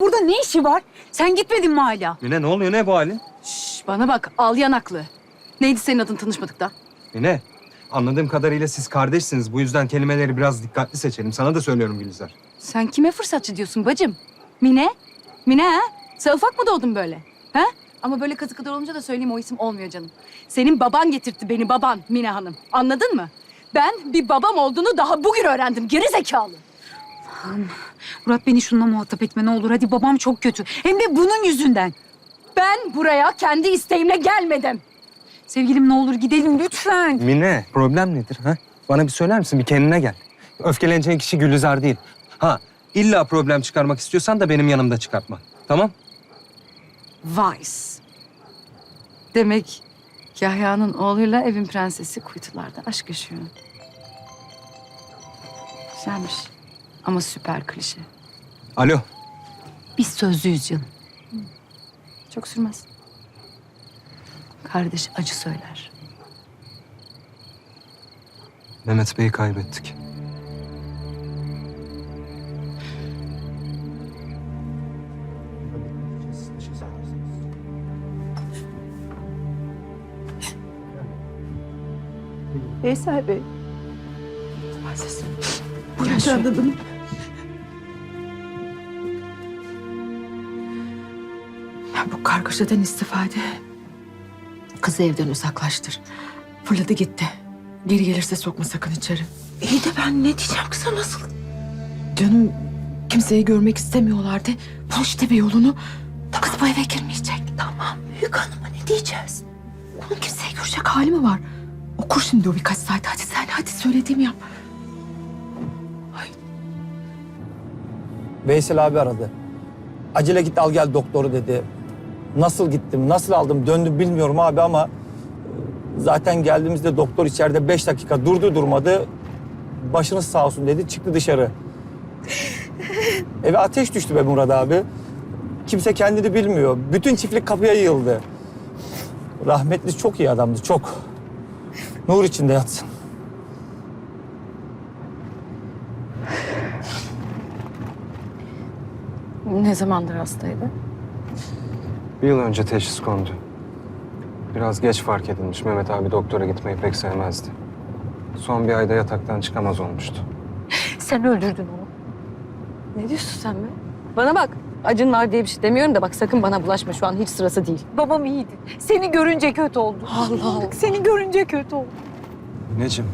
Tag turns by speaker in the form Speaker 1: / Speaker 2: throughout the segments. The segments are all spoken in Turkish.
Speaker 1: burada ne işi var? Sen gitmedin mi hala?
Speaker 2: Mine ne oluyor ne bu halin?
Speaker 3: Şş, bana bak al yanaklı. Neydi senin adın tanışmadık da?
Speaker 2: Mine anladığım kadarıyla siz kardeşsiniz. Bu yüzden kelimeleri biraz dikkatli seçelim. Sana da söylüyorum Gülizar.
Speaker 3: Sen kime fırsatçı diyorsun bacım? Mine? Mine ha? Sen ufak mı doğdun böyle? Ha? Ama böyle katı kadar olunca da söyleyeyim o isim olmuyor canım. Senin baban getirtti beni baban Mine Hanım. Anladın mı? Ben bir babam olduğunu daha bugün öğrendim. Geri zekalı.
Speaker 1: Murat beni şununla muhatap etme ne olur. Hadi babam çok kötü. Hem de bunun yüzünden.
Speaker 3: Ben buraya kendi isteğimle gelmedim.
Speaker 1: Sevgilim ne olur gidelim lütfen.
Speaker 2: Mine problem nedir ha? Bana bir söyler misin? Bir kendine gel. Öfkeleneceğin kişi Gülizar değil. Ha illa problem çıkarmak istiyorsan da benim yanımda çıkartma. Tamam?
Speaker 3: Vice. Demek Kahya'nın oğluyla evin prensesi kuytularda aşk yaşıyor. Güzelmiş. Ama süper klişe.
Speaker 2: Alo.
Speaker 1: Biz sözlüyüz canım.
Speaker 3: Çok sürmez. Kardeş acı söyler.
Speaker 2: Mehmet Bey'i kaybettik.
Speaker 4: Veysel Bey.
Speaker 3: Gel şöyle.
Speaker 4: Canım. Kargaşadan istifade. Kızı evden uzaklaştır. Fırladı gitti. Geri gelirse sokma sakın içeri. İyi de ben ne diyeceğim kıza nasıl? Canım kimseyi görmek istemiyorlardı. Bul işte bir yolunu. Kız bu eve girmeyecek. Tamam büyük hanıma ne diyeceğiz? Onun kimseyi görecek hali mi var? Okur şimdi o birkaç saat. Hadi sen hadi söylediğimi yap.
Speaker 5: Veysel abi aradı. Acele git al gel doktoru dedi. Nasıl gittim, nasıl aldım döndüm bilmiyorum abi ama e, zaten geldiğimizde doktor içeride beş dakika durdu durmadı. Başınız sağ olsun dedi çıktı dışarı. Eve ateş düştü be Murat abi. Kimse kendini bilmiyor. Bütün çiftlik kapıya yığıldı. Rahmetli çok iyi adamdı çok. Nur içinde yatsın.
Speaker 3: Ne zamandır hastaydı?
Speaker 2: Bir yıl önce teşhis kondu. Biraz geç fark edilmiş. Mehmet abi doktora gitmeyi pek sevmezdi. Son bir ayda yataktan çıkamaz olmuştu.
Speaker 1: Sen öldürdün onu.
Speaker 3: Ne diyorsun sen be? Bana bak. Acın var diye bir şey demiyorum da bak sakın bana bulaşma şu an hiç sırası değil.
Speaker 1: Babam iyiydi. Seni görünce kötü oldu.
Speaker 4: Allah Allah.
Speaker 1: Seni görünce kötü oldu.
Speaker 2: Necim,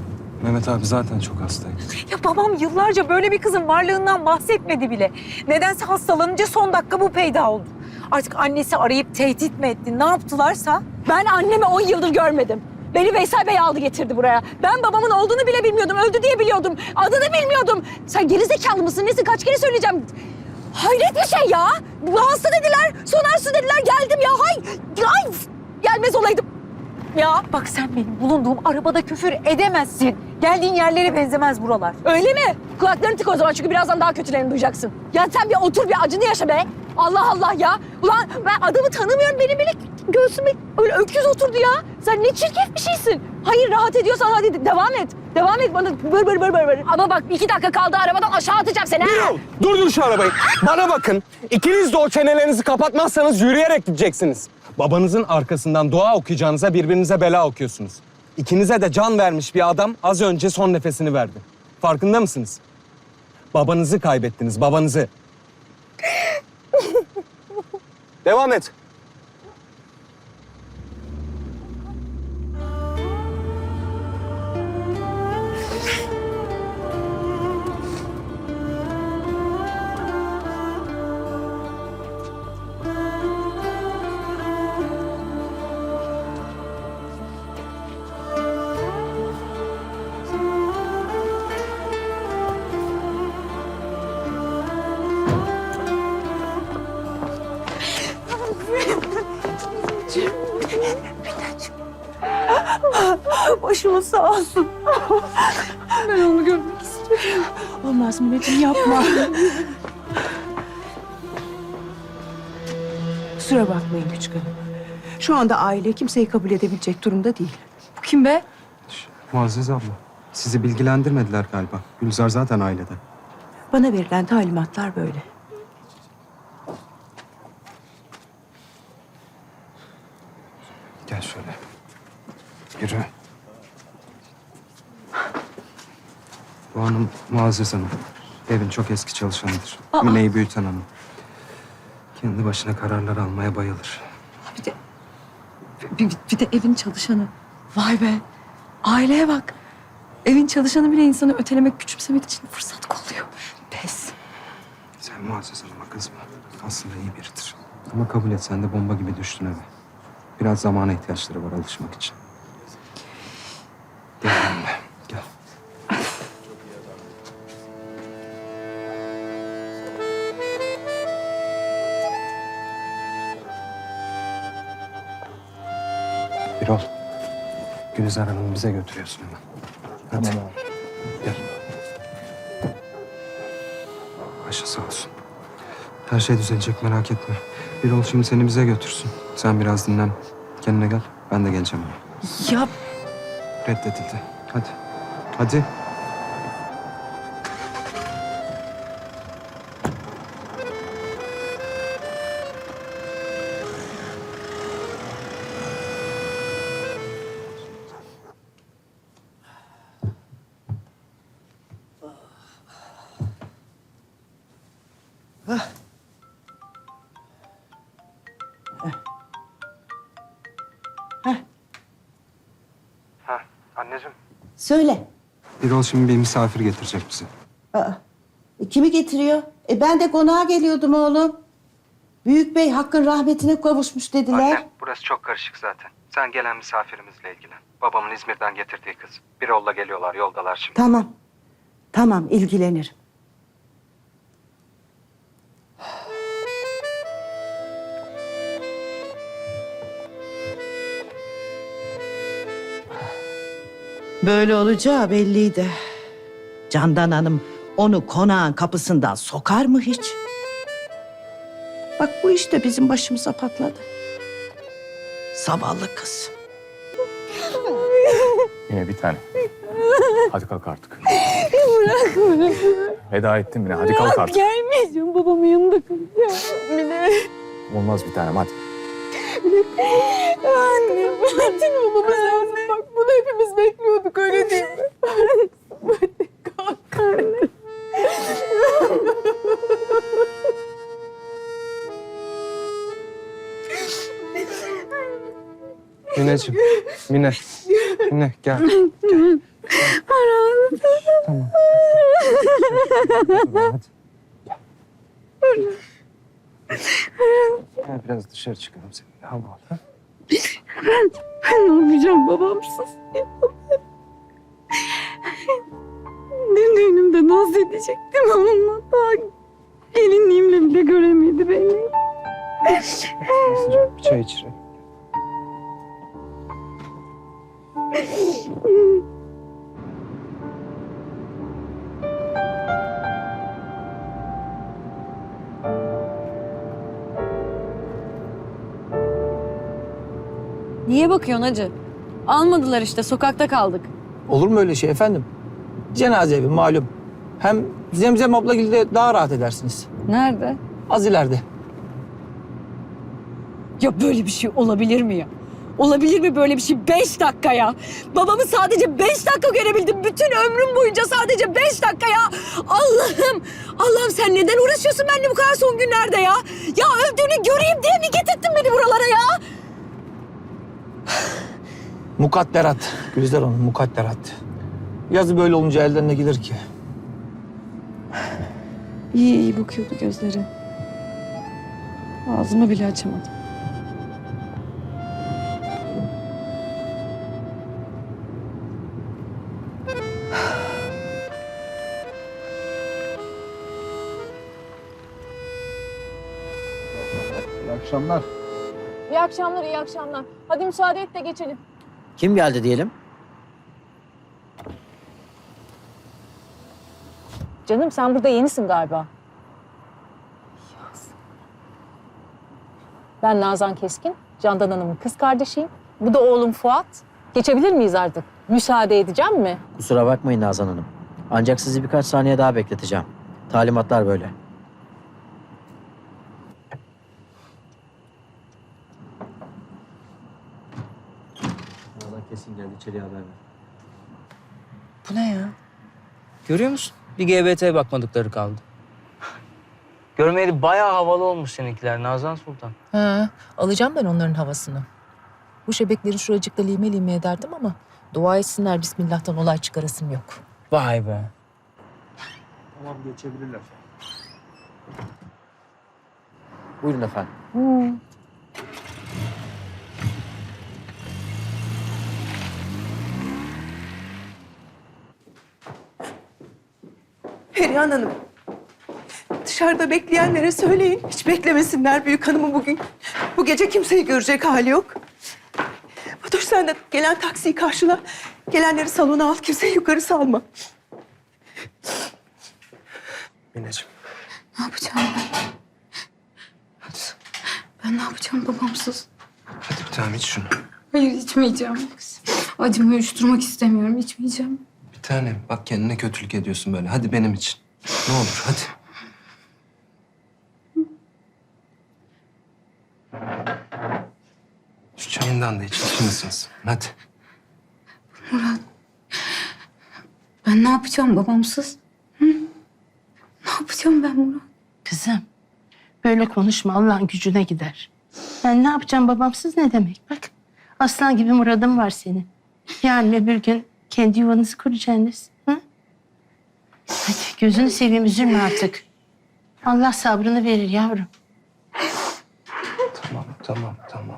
Speaker 2: Mehmet abi zaten çok hastaydı.
Speaker 6: Ya babam yıllarca böyle bir kızın varlığından bahsetmedi bile. Nedense hastalanınca son dakika bu peyda oldu. Artık annesi arayıp tehdit mi etti, ne yaptılarsa?
Speaker 3: Ben annemi 10 yıldır görmedim. Beni Veysel Bey aldı getirdi buraya. Ben babamın olduğunu bile bilmiyordum. Öldü diye biliyordum. Adını bilmiyordum. Sen geri zekalı mısın? Nesin? Kaç kere söyleyeceğim? Hayret bir şey ya. Hasta dediler, sonar su dediler. Geldim ya. Hay, ay, gelmez olaydım.
Speaker 6: Ya bak sen benim bulunduğum arabada küfür edemezsin. Geldiğin yerlere benzemez buralar.
Speaker 3: Öyle mi? Kulaklarını tık o zaman çünkü birazdan daha kötülerini duyacaksın. Ya sen bir otur bir acını yaşa be. Allah Allah ya. Ulan ben adamı tanımıyorum. Benim böyle göğsüme öyle öküz oturdu ya. Sen ne çirkef bir şeysin. Hayır rahat ediyorsan hadi devam et. Devam et bana bır bır bır bır bır. Ama bak iki dakika kaldı arabadan aşağı atacağım seni. ha.
Speaker 7: Durdur şu arabayı. Bana bakın. İkiniz de o çenelerinizi kapatmazsanız yürüyerek gideceksiniz.
Speaker 2: Babanızın arkasından dua okuyacağınıza birbirinize bela okuyorsunuz. İkinize de can vermiş bir adam az önce son nefesini verdi. Farkında mısınız? Babanızı kaybettiniz, babanızı.
Speaker 7: Devam et.
Speaker 6: Başımız sağ olsun.
Speaker 4: ben onu görmek istiyorum. Olmaz Mineciğim yapma. Kusura bakmayın küçük hanım. Şu anda aile kimseyi kabul edebilecek durumda değil.
Speaker 3: Bu kim be?
Speaker 2: Muazzez abla, sizi bilgilendirmediler galiba. Gülzar zaten ailede.
Speaker 4: Bana verilen talimatlar böyle.
Speaker 2: Gel şöyle. Yürü. Bu hanım Muazzez Hanım. Evin çok eski çalışanıdır. Mine'yi büyüten hanım. Kendi başına kararlar almaya bayılır.
Speaker 8: Bir de, bir, bir de evin çalışanı. Vay be. Aileye bak. Evin çalışanı bile insanı ötelemek, küçümsemek için fırsat kolluyor. Pes.
Speaker 2: Sen Muazzez Hanım'a kızma. Aslında iyi biridir. Ama kabul et sen de bomba gibi düştün eve. Biraz zamana ihtiyaçları var alışmak için. Birol. Gülizar Hanım'ı bize götürüyorsun hemen. Hadi. Gel. Başı sağ olsun. Her şey düzelecek merak etme. Birol şimdi seni bize götürsün. Sen biraz dinlen. Kendine gel. Ben de geleceğim.
Speaker 8: Ya
Speaker 2: Reddedildi. Hadi. Hadi.
Speaker 9: Söyle.
Speaker 2: Birol şimdi bir misafir getirecek bize.
Speaker 9: Aa, e, kimi getiriyor? E ben de konağa geliyordum oğlum. Büyük bey hakkın rahmetine kavuşmuş dediler.
Speaker 2: burası çok karışık zaten. Sen gelen misafirimizle ilgilen. Babamın İzmir'den getirdiği kız. Birol'la geliyorlar, yoldalar şimdi.
Speaker 9: Tamam. Tamam ilgilenirim. Böyle olacağı belliydi. Candan Hanım onu konağın kapısından sokar mı hiç? Bak bu işte bizim başımıza patladı. Zavallı kız.
Speaker 10: Yine bir tane. Hadi kalk artık. Bırak bırak. Veda ettim yine. Hadi kalk artık.
Speaker 11: Gelmeyeceğim babamın yanında kalacağım. Mine.
Speaker 10: Olmaz bir tanem hadi.
Speaker 11: Anne, Martin babamız lazım. Bak bunu hepimiz bekliyorduk öyle değil mi? Hadi kalk anne.
Speaker 2: Mineciğim. Mine. Mine gel. gel. Tamam. Hadi. Gel. Gel biraz dışarı çıkalım seninle. Hava al. ha?
Speaker 11: Ben ne yapacağım babamsız? Dün düğünümde naz edecektim onunla. Daha gelinliğimle bile göremedi beni.
Speaker 2: Sıcak bir çay içire.
Speaker 11: Niye bakıyorsun hacı? Almadılar işte sokakta kaldık.
Speaker 5: Olur mu öyle şey efendim? Cenaze evi malum. Hem Zemzem abla de daha rahat edersiniz.
Speaker 11: Nerede?
Speaker 5: Az ileride.
Speaker 11: Ya böyle bir şey olabilir mi ya? Olabilir mi böyle bir şey? Beş dakika ya. Babamı sadece beş dakika görebildim. Bütün ömrüm boyunca sadece beş dakika ya. Allah'ım. Allah'ım sen neden uğraşıyorsun benimle bu kadar son günlerde ya? Ya öldüğünü göreyim diye mi getirttin beni buralara ya?
Speaker 5: Mukadderat. Gülizar Hanım mukadderat. Yazı böyle olunca elden ne gelir ki?
Speaker 11: İyi iyi bakıyordu gözleri. Ağzımı bile açamadım.
Speaker 5: İyi akşamlar.
Speaker 11: Akşamlar, iyi akşamlar. Hadi müsaade et de geçelim.
Speaker 12: Kim geldi diyelim?
Speaker 4: Canım sen burada yenisin galiba. Ben Nazan Keskin, Candan Hanım'ın kız kardeşiyim. Bu da oğlum Fuat. Geçebilir miyiz artık? Müsaade edeceğim mi?
Speaker 12: Kusura bakmayın Nazan Hanım. Ancak sizi birkaç saniye daha bekleteceğim. Talimatlar böyle. Kesin geldi. İçeriye haber ver.
Speaker 13: Bu ne ya?
Speaker 14: Görüyor musun? Bir GBT bakmadıkları kaldı. Görmeyeli bayağı havalı olmuş seninkiler Nazan Sultan.
Speaker 4: Ha, alacağım ben onların havasını. Bu şebekleri şuracıkta lime lime ederdim ama dua etsinler Bismillah'tan olay çıkarasım yok.
Speaker 14: Vay be.
Speaker 12: Tamam geçebilirler. Buyurun efendim.
Speaker 15: Perihan Hanım. Dışarıda bekleyenlere söyleyin. Hiç beklemesinler büyük hanımı bugün. Bu gece kimseyi görecek hali yok. Fatoş sen de gelen taksiyi karşıla. Gelenleri salona al. Kimseyi yukarı salma.
Speaker 2: Mineciğim.
Speaker 1: Ne yapacağım ben? Ben ne yapacağım babamsız?
Speaker 2: Hadi bir tanem iç şunu.
Speaker 1: Hayır içmeyeceğim. Acımı uyuşturmak istemiyorum. içmeyeceğim.
Speaker 2: Bir tanem bak kendine kötülük ediyorsun böyle. Hadi benim için. Ne olur hadi. Şu çayından da iç. içir misiniz? Hadi.
Speaker 1: Ben ne yapacağım babamsız? Hı? Ne yapacağım ben Murat?
Speaker 16: Kızım, böyle konuşma Allah'ın gücüne gider. Ben ne yapacağım babamsız ne demek? Bak, aslan gibi muradım var senin. Yani öbür gün kendi yuvanızı kuracaksınız. Gözünü seveyim, üzülme artık. Allah sabrını verir yavrum.
Speaker 2: Tamam, tamam, tamam.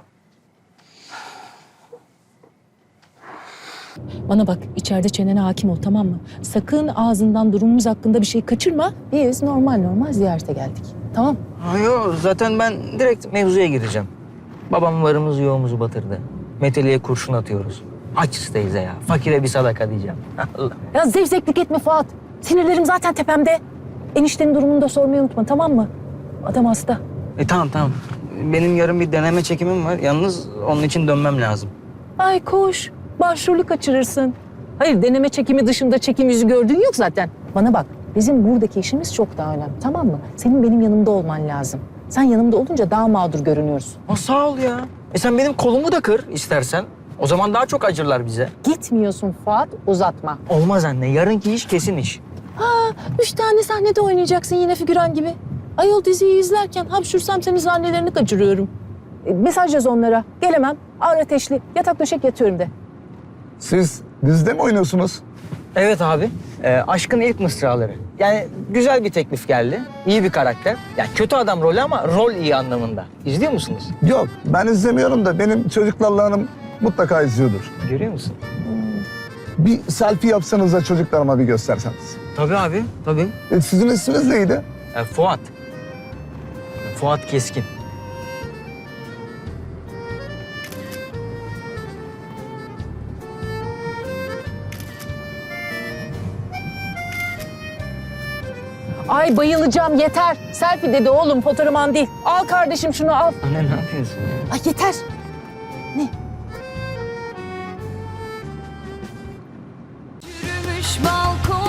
Speaker 4: Bana bak içeride çenene hakim ol tamam mı? Sakın ağzından durumumuz hakkında bir şey kaçırma. Biz normal normal ziyarete geldik. Tamam
Speaker 14: Ha, Yo, zaten ben direkt mevzuya gireceğim. Babam varımızı yoğumuzu batırdı. Meteliğe kurşun atıyoruz. Açız teyze ya. Fakire bir sadaka diyeceğim. Allah.
Speaker 4: Ya zevzeklik etme Fuat. Sinirlerim zaten tepemde. Eniştenin durumunu da sormayı unutma tamam mı? Adam hasta.
Speaker 14: E tamam tamam. Benim yarın bir deneme çekimim var. Yalnız onun için dönmem lazım.
Speaker 4: Ay koş. Başrolü kaçırırsın. Hayır deneme çekimi dışında çekim yüzü gördüğün yok zaten. Bana bak bizim buradaki işimiz çok daha önemli tamam mı? Senin benim yanımda olman lazım. Sen yanımda olunca daha mağdur görünüyorsun.
Speaker 14: Ha, sağ ol ya. E sen benim kolumu da kır istersen. O zaman daha çok acırlar bize.
Speaker 4: Gitmiyorsun Fuat uzatma.
Speaker 14: Olmaz anne. Yarınki iş kesin iş.
Speaker 4: Üç tane sahnede oynayacaksın yine figüran gibi. Ayol diziyi izlerken hapşursam senin sahnelerini kaçırıyorum. E, mesaj yaz onlara. Gelemem. Ağır ateşli. Yatak döşek yatıyorum de.
Speaker 17: Siz dizide mi oynuyorsunuz?
Speaker 14: Evet abi. Ee, aşkın ilk mısraları. Yani güzel bir teklif geldi. İyi bir karakter. Ya kötü adam rolü ama rol iyi anlamında. İzliyor musunuz?
Speaker 17: Yok ben izlemiyorum da benim çocuklarla hanım mutlaka izliyordur.
Speaker 14: Görüyor musun?
Speaker 17: Bir selfie yapsanız da çocuklarıma bir gösterseniz.
Speaker 14: Tabii abi. Tabii.
Speaker 17: E, sizin isminiz neydi?
Speaker 14: Ee, Fuat. Fuat Keskin.
Speaker 4: Ay bayılacağım yeter. Selfie dedi oğlum fotoğrafman değil. Al kardeşim şunu al.
Speaker 14: Anne ne yapıyorsun ya?
Speaker 4: Ay yeter.
Speaker 18: Yürümüş balkon